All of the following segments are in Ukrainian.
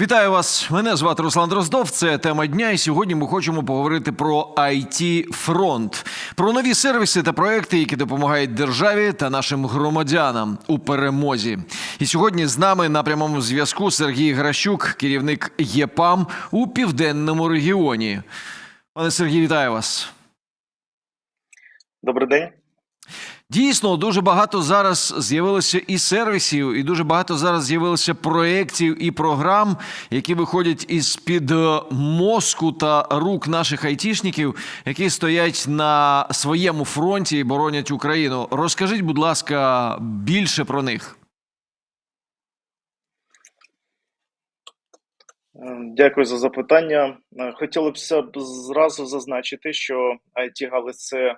Вітаю вас! Мене звати Руслан Дроздов. Це тема дня. І сьогодні ми хочемо поговорити про it фронт, про нові сервіси та проекти, які допомагають державі та нашим громадянам у перемозі. І сьогодні з нами на прямому зв'язку Сергій Гращук, керівник ЄПАМ у південному регіоні. Пане Сергій, вітаю вас. Добрий день. Дійсно, дуже багато зараз з'явилося і сервісів, і дуже багато зараз з'явилося проєктів і програм, які виходять із під мозку та рук наших айтішників, які стоять на своєму фронті і боронять Україну. Розкажіть, будь ласка, більше про них. Е, Дякую за запитання. Е, Хотілося б зразу зазначити, що it галузь це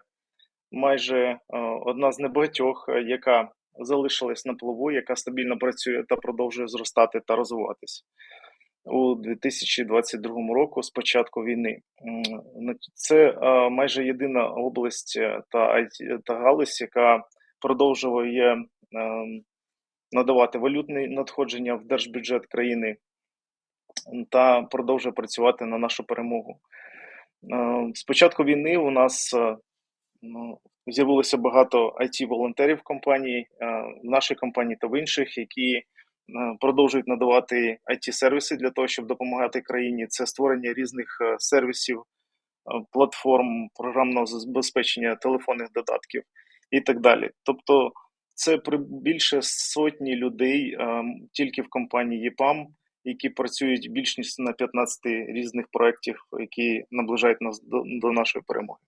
майже е, одна з небагатьох, е, яка залишилась на плаву, яка стабільно працює та продовжує зростати та розвиватися. У 2022 року, з початку війни, це е, майже єдина область та та галузь, яка продовжує е, надавати валютні надходження в держбюджет країни та продовжує працювати на нашу перемогу. Е, З початку війни у нас ну, з'явилося багато it волонтерів компанії, е, в нашій компанії та в інших, які е, продовжують надавати it сервіси для того, щоб допомагати країні. Це створення різних е, сервісів, платформ, програмного забезпечення телефонних додатків і так далі. Тобто, це при більше сотні людей тільки в компанії ЄПАМ, які працюють більш ніж на 15 різних проєктів, які наближають нас до нашої перемоги.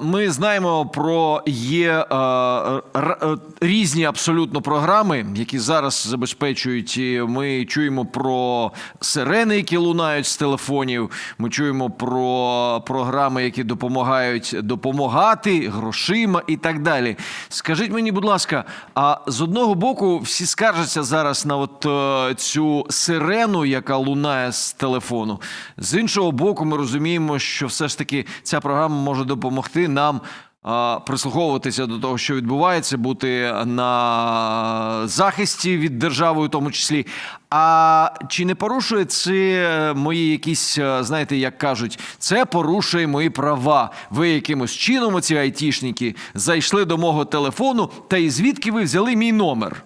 Ми знаємо про є е, різні абсолютно програми, які зараз забезпечують. Ми чуємо про сирени, які лунають з телефонів. Ми чуємо про програми, які допомагають допомагати грошима і так далі. Скажіть мені, будь ласка, а з одного боку всі скаржаться зараз на от е, цю сирену, яка лунає з телефону. З іншого боку, ми розуміємо, що все ж таки ця програма може допомогти нам. Прислуховуватися до того, що відбувається, бути на захисті від держави, у тому числі. А чи не порушує це мої якісь, е, знаєте, як кажуть, це порушує мої права? Ви якимось чином, оці айтішники, зайшли до мого телефону, та і звідки ви взяли мій номер?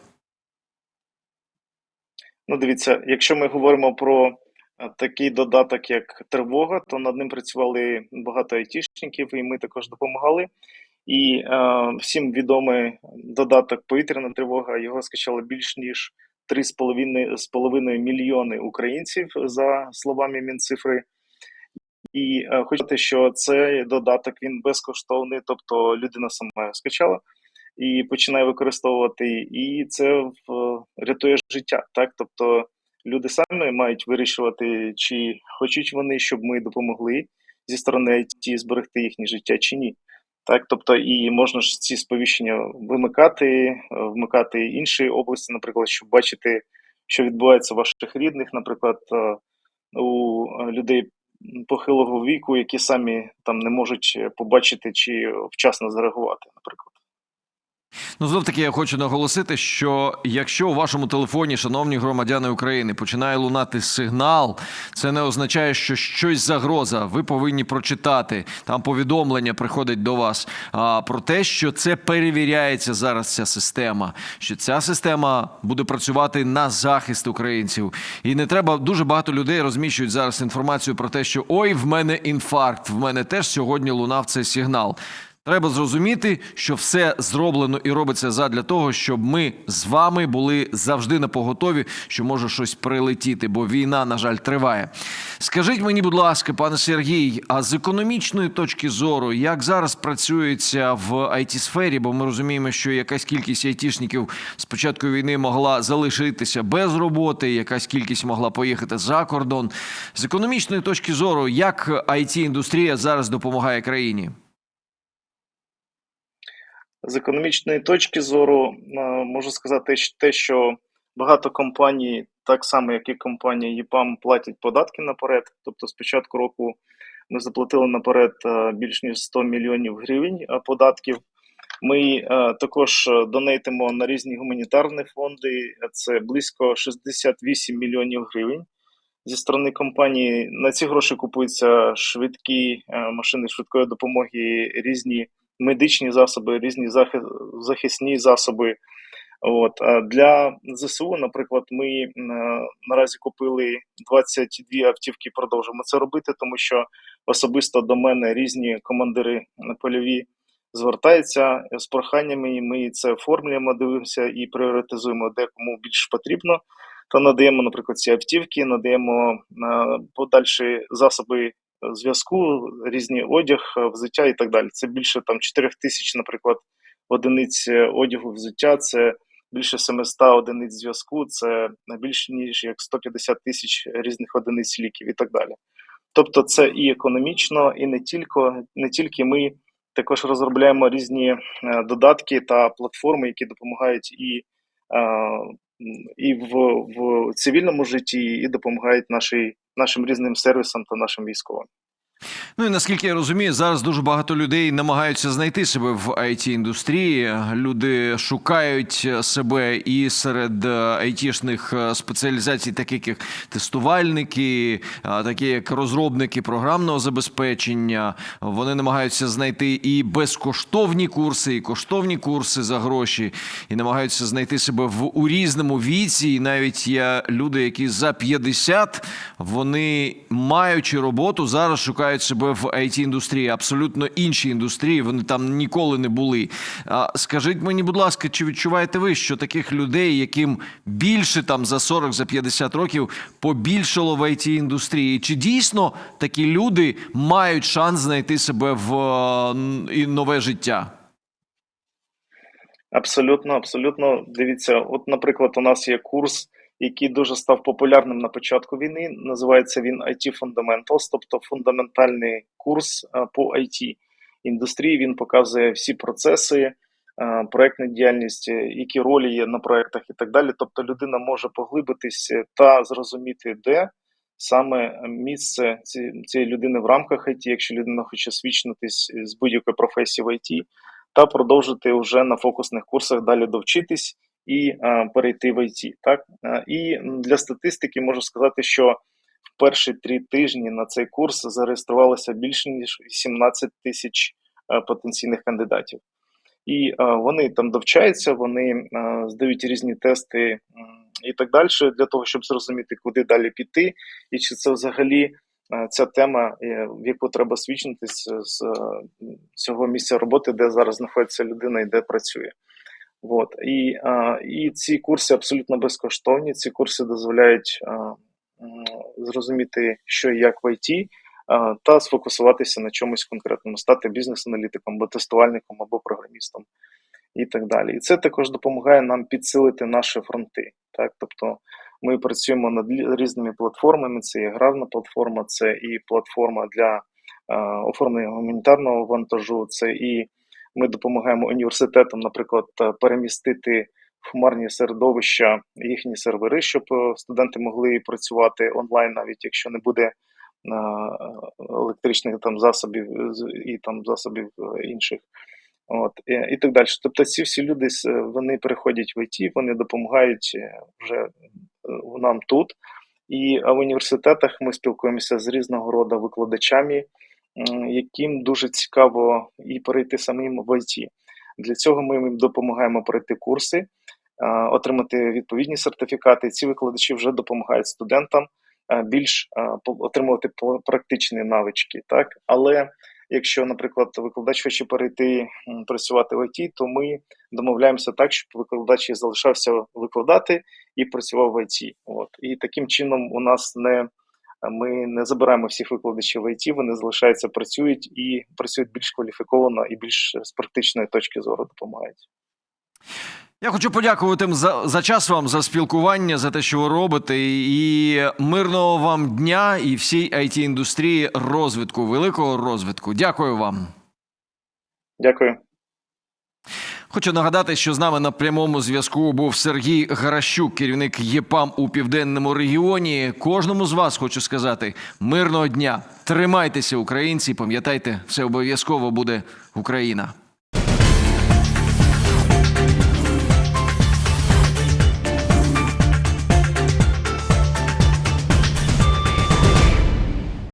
Ну, дивіться, якщо ми говоримо про такий додаток, як тривога, то над ним працювали багато айтішників, і ми також допомагали. І е, всім відомий додаток повітряна тривога. Його скачало більш ніж 3,5 мільйони українців, за словами Мінцифри. І е, хочу сказати, що цей додаток він безкоштовний, тобто людина сама його скачала і починає використовувати, і це в, рятує життя. Так, тобто люди самі мають вирішувати, чи хочуть вони, щоб ми допомогли зі сторони IT зберегти їхнє життя чи ні. Так, тобто, і можна ж ці сповіщення вимикати, е, вмикати інші області, наприклад, щоб бачити, що відбувається у ваших рідних, наприклад, е, у е, людей похилого віку, які самі там не можуть побачити чи вчасно зареагувати, наприклад. Ну, знов таки я хочу наголосити, що якщо у вашому телефоні, шановні громадяни України, починає лунати сигнал, це не означає, що щось загроза. Ви повинні прочитати. Там повідомлення приходить до вас а, про те, що це перевіряється зараз. Ця система, що ця система буде працювати на захист українців. І не треба дуже багато людей розміщують зараз інформацію про те, що ой, в мене інфаркт, в мене теж сьогодні лунав цей сигнал. Треба зрозуміти, що все зроблено і робиться задля того, щоб ми з вами були завжди на поготові, що може щось прилетіти, бо війна, на жаль, триває. Скажіть мені, будь ласка, пане Сергій, а з економічної точки зору, як зараз працюється в it сфері бо ми розуміємо, що якась кількість айтішників з початку війни могла залишитися без роботи, якась кількість могла поїхати за кордон. З економічної точки зору, як it індустрія зараз допомагає країні? З економічної точки зору е, можу сказати те, що багато компаній, так само як і компанія ЄПАМ, платять податки наперед. Тобто з початку року ми заплатили наперед е, більш ніж 100 мільйонів гривень е, податків. Ми також донейтимо на різні гуманітарні фонди. Це близько 68 мільйонів гривень зі сторони компанії. На ці гроші купуються швидкі машини швидкої допомоги, різні медичні засоби, різні захисні засоби. От для ЗСУ, наприклад, ми е, наразі купили 22 автівки. Продовжимо це робити, тому що особисто до мене різні командири польові звертаються з проханнями. Ми це оформлюємо, дивимося і пріоритизуємо, де кому більш потрібно. Та надаємо, наприклад, ці автівки, надаємо е, подальші засоби зв'язку, різні одяг, е, взуття і так далі. Це більше там 4 тисяч, наприклад, одиниць е, одягу взуття. Це більше 700 одиниць зв'язку, це більше ніж як 150 тисяч різних одиниць ліків і так далі. Тобто, це і економічно, і не тільки, не тільки ми також розробляємо різні е, додатки та платформи, які допомагають і, і в, в цивільному житті, і допомагають нашій, нашим різним сервісам та нашим військовим. Ну і наскільки я розумію, зараз дуже багато людей намагаються знайти себе в it індустрії. Люди шукають себе і серед е, айтішних е, спеціалізацій, таких як тестувальники, такі як розробники програмного забезпечення. Вони намагаються знайти і безкоштовні курси, і коштовні курси за гроші, і намагаються знайти себе в у різному віці. І навіть є люди, які за 50, вони маючи роботу, зараз шукають себе в it індустрії, абсолютно іншій індустрії. Вони там ніколи не були. Скажіть мені, будь ласка, чи відчуваєте ви, що таких людей, яким більше там за 40, за 50 років, побільшало в it індустрії? Чи дійсно такі люди мають шанс знайти себе в е, нове життя? Абсолютно, абсолютно. Дивіться, от, наприклад, у нас є курс, який дуже став популярним на початку війни. Називається він IT Fundamentals, тобто фундаментальний курс е, по IT індустрії. Він показує всі процеси, е, проектну діяльність, е, які ролі є на проектах і так далі. Тобто людина може поглибитись та зрозуміти, де саме місце цієї людини в рамках IT, якщо людина хоче свідчитись з будь-якої професії в IT, та продовжити вже на фокусних курсах далі довчитись і е, перейти в IT. Так? Е, і для статистики можу сказати, що в перші три тижні на цей курс зареєструвалося більше ніж 17 тисяч е, потенційних кандидатів. І вони там довчаються, вони здають різні тести і так далі, для того, щоб зрозуміти, куди далі піти, і чи це взагалі ця тема, в яку треба свідчитись з цього місця роботи, де зараз знаходиться людина і де працює. От. І, а, і ці курси абсолютно безкоштовні. Ці курси дозволяють а, зрозуміти, що і як в IT, а, та сфокусуватися на чомусь конкретному, стати бізнес-аналітиком, або тестувальником, або програмістом і так далі. І це також допомагає нам підсилити наші фронти. Так? Тобто ми працюємо над різними платформами. Це і аграрна платформа, це і платформа для оформлення гуманітарного вантажу, це і ми допомагаємо університетам, наприклад, е, перемістити в хмарні середовища їхні сервери, щоб е, студенти могли працювати онлайн, навіть якщо не буде е, електричних там засобів і там засобів інших. От і, і так далі. Тобто, ці всі люди вони переходять в ІТ, вони допомагають вже нам тут. І в університетах ми спілкуємося з різного роду викладачами, яким дуже цікаво і перейти самим в ІТ. Для цього ми їм допомагаємо пройти курси, отримати відповідні сертифікати. Ці викладачі вже допомагають студентам більш отримувати практичні навички. Так? Але якщо, наприклад, викладач хоче перейти працювати в ІТ, то ми домовляємося так, щоб викладач залишався викладати і працював в ІТ. От. І таким чином у нас не ми не забираємо всіх викладачів в ІТ, вони залишаються, працюють і працюють більш кваліфіковано і більш з практичної точки зору допомагають. Я хочу подякувати за, за час вам, за спілкування, за те, що ви робите, і мирного вам дня і всій it індустрії розвитку, великого розвитку. Дякую вам. Дякую. Хочу нагадати, що з нами на прямому зв'язку був Сергій Гаращук, керівник ЄПАМ у південному регіоні. Кожному з вас хочу сказати мирного дня. Тримайтеся, українці. Пам'ятайте, все обов'язково буде Україна.